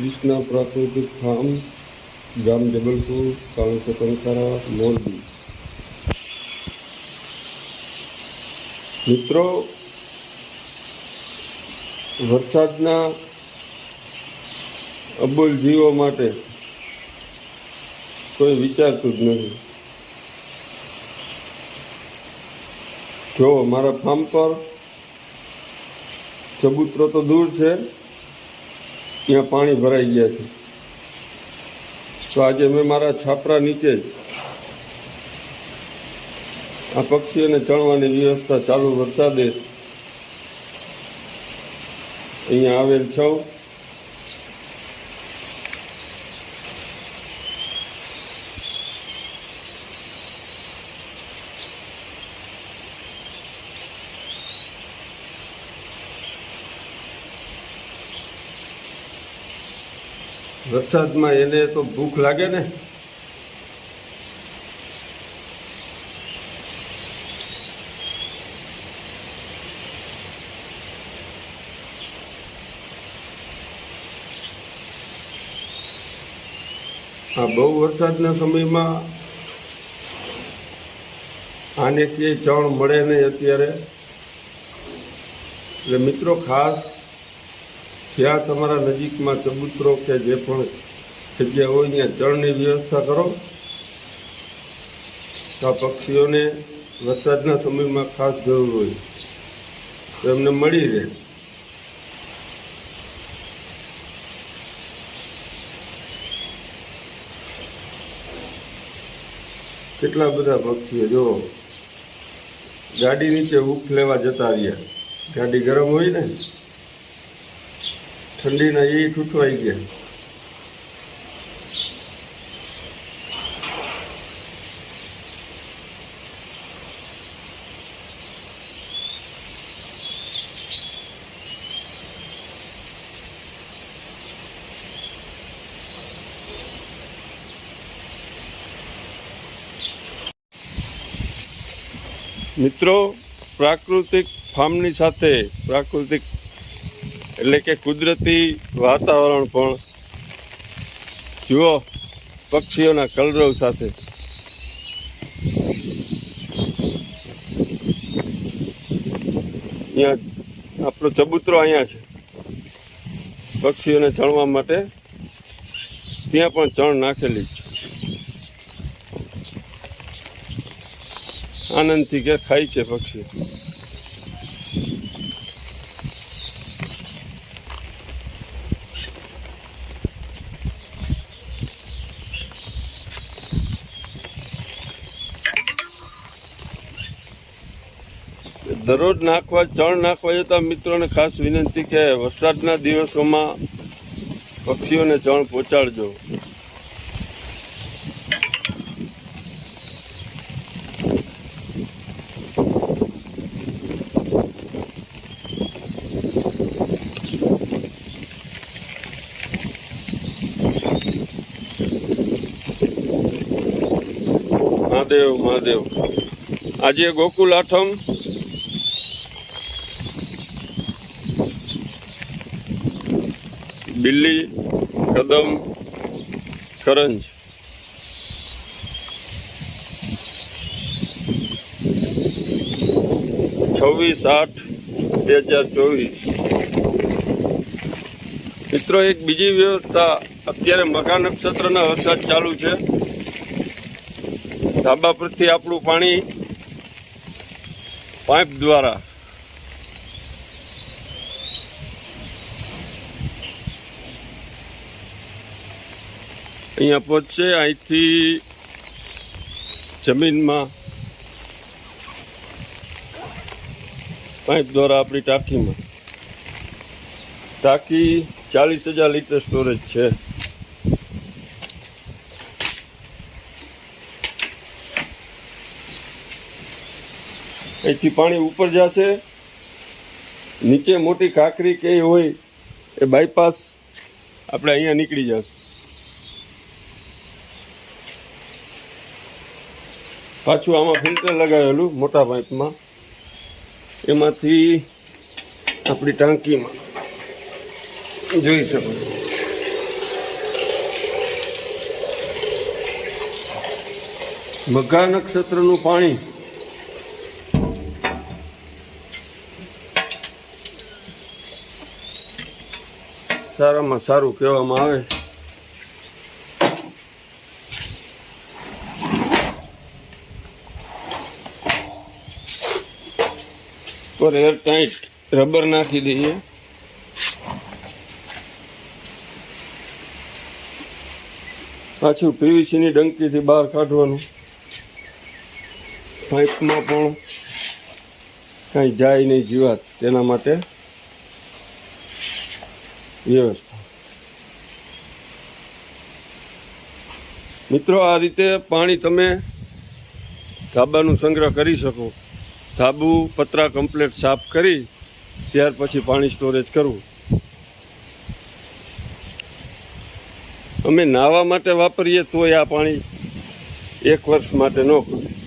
કૃષ્ણ પ્રાકૃતિક ફાર્મ ગામ જબલપુર તાલુકો કંસારા મોરબી. મિત્રો, વરસાદના અબોલ જીવો માટે કોઈ વિચારતું જ નથી. જો મારા ફાર્મ પર ચબૂતરો તો દૂર છે ત્યાં પાણી ભરાઈ ગયા છે. તો આજે મેં મારા છાપરા નીચે જ આ પક્ષીઓને ચણવાની વ્યવસ્થા ચાલુ વરસાદે અહીંયા આવેલ છું વરસાદમાં એને તો ભૂખ લાગે ને. આ બહુ વરસાદના સમયમાં આને ક્યાંય ચણ મળે નહીં અત્યારે. એટલે મિત્રો ખાસ જ્યાં તમારા નજીકમાં ચબૂતરો કે જે પણ જગ્યા હોય ત્યાં જળની વ્યવસ્થા કરો. આ પક્ષીઓને વરસાદના સમયમાં ખાસ જરૂર હોય. તો એમને મળી રહે. કેટલા બધા પક્ષીઓ જો ગાડી નીચે ઉફ લેવા જતા રહ્યા. ગાડી ગરમ હોય ને? ઠંડીના એ ઠૂઠવાઈ ગયા. મિત્રો પ્રાકૃતિક ફાર્મની સાથે પ્રાકૃતિક એટલે કે કુદરતી વાતાવરણ પણ જુઓ પક્ષીઓના કલરવ સાથે. અહીંયા આપણો ચબૂતરો અહીંયા છે. પક્ષીઓને ચણવા માટે ત્યાં પણ ચણ નાખેલી છે. આનંદથી કે ખાય છે પક્ષી દરરોજ નાખવા ચણ નાખવા જતા મિત્રોને ખાસ વિનંતી કે વરસાદના દિવસોમાં પક્ષીઓને ચણ પહોંચાડજો. મહાદેવ મહાદેવ. આજે ગોકુલ આઠમ બિલ્લી કદમ, કરંજ. છવ્વીસ આઠ બે હજાર ચોવીસ. મિત્રો, એક બીજી વ્યવસ્થા. અત્યારે મઘા નક્ષત્રના વરસાદ ચાલુ છે. ધાબા પરથી આપણું પાણી પાઇપ દ્વારા અહીંયા પહોંચશે. અહીંથી જમીનમાં પાઇપ દ્વારા આપણી ટાંકીમાં. ટાંકી ચાલીસ હજાર લીટર સ્ટોરેજ છે. અહીંથી પાણી ઉપર જશે. નીચે મોટી કાંકરી કે હોય એ બાયપાસ આપણે અહીંયા નીકળી જશે. પાછું આમાં ફિલ્ટર લગાવેલું મોટા પાઇપમાં. એમાંથી આપણી ટાંકીમાં. જોઈ શકો. મઘા નક્ષત્રનું પાણી. સારામાં સારું કહેવામાં આવે. પર એર ટાઈટ રબર નાખી દઈએ. પાછું પીવીસીની ડંકીથી બહાર કાઢવાનું. પાઇપમાં પણ કાંઈ જાય નહીં જીવાત તેના માટે વ્યવસ્થા. મિત્રો, આ રીતે પાણી તમે ધાબાનું સંગ્રહ કરી શકો. ધાબુ પતરા કમ્પ્લેટ સાફ કરી, ત્યાર પછી પાણી સ્ટોરેજ કરવું અમે નાહવા માટે વાપરીએ તોય આ પાણી એક વર્ષ માટે ન ખુલે.